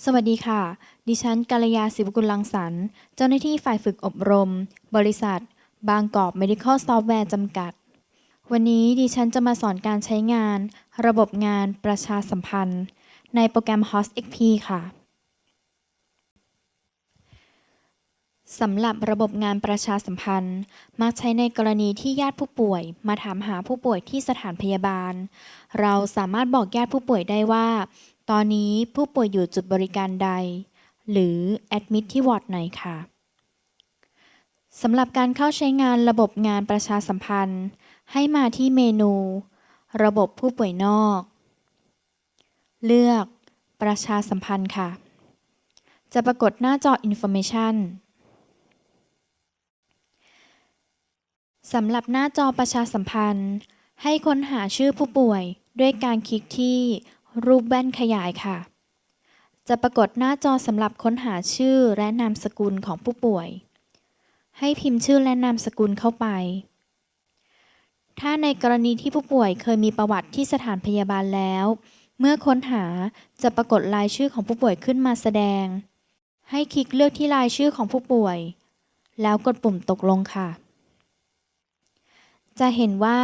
สวัสดีค่ะ ดิฉันกัลยาศิวกุลลังสรรค์เจ้าหน้าที่ฝ่ายฝึกอบรม บริษัท บางกอก Medical Software จำกัด วันนี้ดิฉันจะมาสอนการใช้งาน ระบบงานประชาสัมพันธ์ ในโปรแกรม Host XP ค่ะสำหรับระบบงานประชาสัมพันธ์ มักใช้ในกรณีที่ญาติผู้ป่วย มาถามหาผู้ป่วยที่สถานพยาบาล เราสามารถบอกญาติผู้ป่วยได้ว่า ตอนนี้ผู้ป่วยอยู่จุดบริการใด หรือแอดมิทที่วอร์ดไหนค่ะสำหรับการเข้าใช้งานระบบงานประชาสัมพันธ์ ให้มาที่เมนู ระบบผู้ป่วยนอก เลือก ประชาสัมพันธ์ค่ะ จะปรากฏหน้าจอ Information สำหรับหน้าจอประชาสัมพันธ์ ให้ค้นหาชื่อผู้ป่วยด้วยการคลิกที่ รูปแว่นขยายค่ะ จะปรากฏหน้าจอสำหรับค้นหาชื่อและนามสกุลของผู้ป่วย ให้พิมพ์ชื่อและนามสกุลเข้าไป ถ้าในกรณีที่ผู้ป่วยเคยมีประวัติที่สถานพยาบาลแล้ว เมื่อค้นหาจะปรากฏรายชื่อของผู้ป่วยขึ้นมาแสดง ให้คลิกเลือกที่รายชื่อของผู้ป่วย แล้วกดปุ่มตกลงค่ะจะเห็นว่า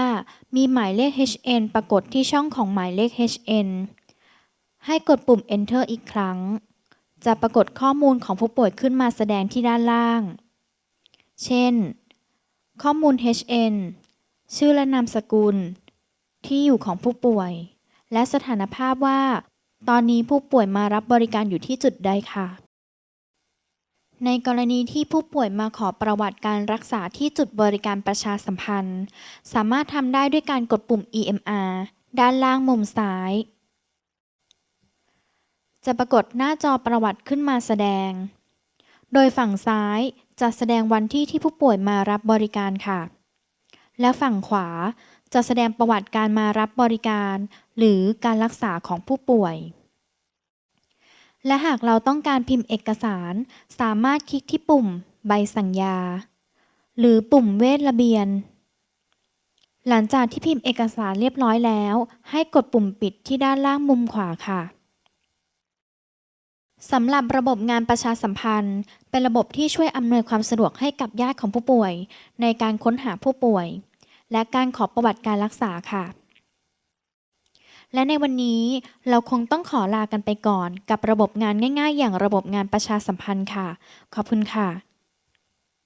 มีหมายเลข HN ปรากฏที่ช่องของหมายเลข HN ให้กดปุ่ม Enter อีกครั้ง จะปรากฏข้อมูลของผู้ป่วยขึ้นมาแสดงที่ด้านล่าง เช่น ข้อมูล HN ชื่อและนามสกุล ที่อยู่ของผู้ป่วย และสถานภาพว่า ตอนนี้ผู้ป่วยมารับบริการอยู่ที่จุดใดค่ะ ในกรณีที่ผู้ป่วยมาขอประวัติการรักษาที่จุดบริการประชาสัมพันธ์ สามารถทำได้ด้วยการกดปุ่ม EMR ด้านล่างมุมซ้าย จะปรากฏหน้าจอประวัติขึ้นมาแสดง โดยฝั่งซ้ายจะแสดงวันที่ที่ผู้ป่วยมารับบริการค่ะ และฝั่งขวาจะแสดงประวัติการมารับบริการ หรือการรักษาของผู้ป่วย และหากเราต้องการพิมพ์เอกสาร สามารถคลิกที่ปุ่ม ใบสั่งยา หรือปุ่มเวทระเบียน หลังจากที่พิมพ์เอกสารเรียบร้อยแล้ว ให้กดปุ่มปิดที่ด้านล่างมุมขวาค่ะ สำหรับระบบงานประชาสัมพันธ์ เป็นระบบที่ช่วยอำนวยความสะดวกให้กับญาติของผู้ป่วย ในการค้นหาผู้ป่วย และการขอประวัติการรักษาค่ะ และในวันนี้เราคงต้องขอลากันไปก่อน กับระบบงานง่าย ๆ อย่างระบบงานประชาสัมพันธ์ค่ะ ขอบคุณค่ะ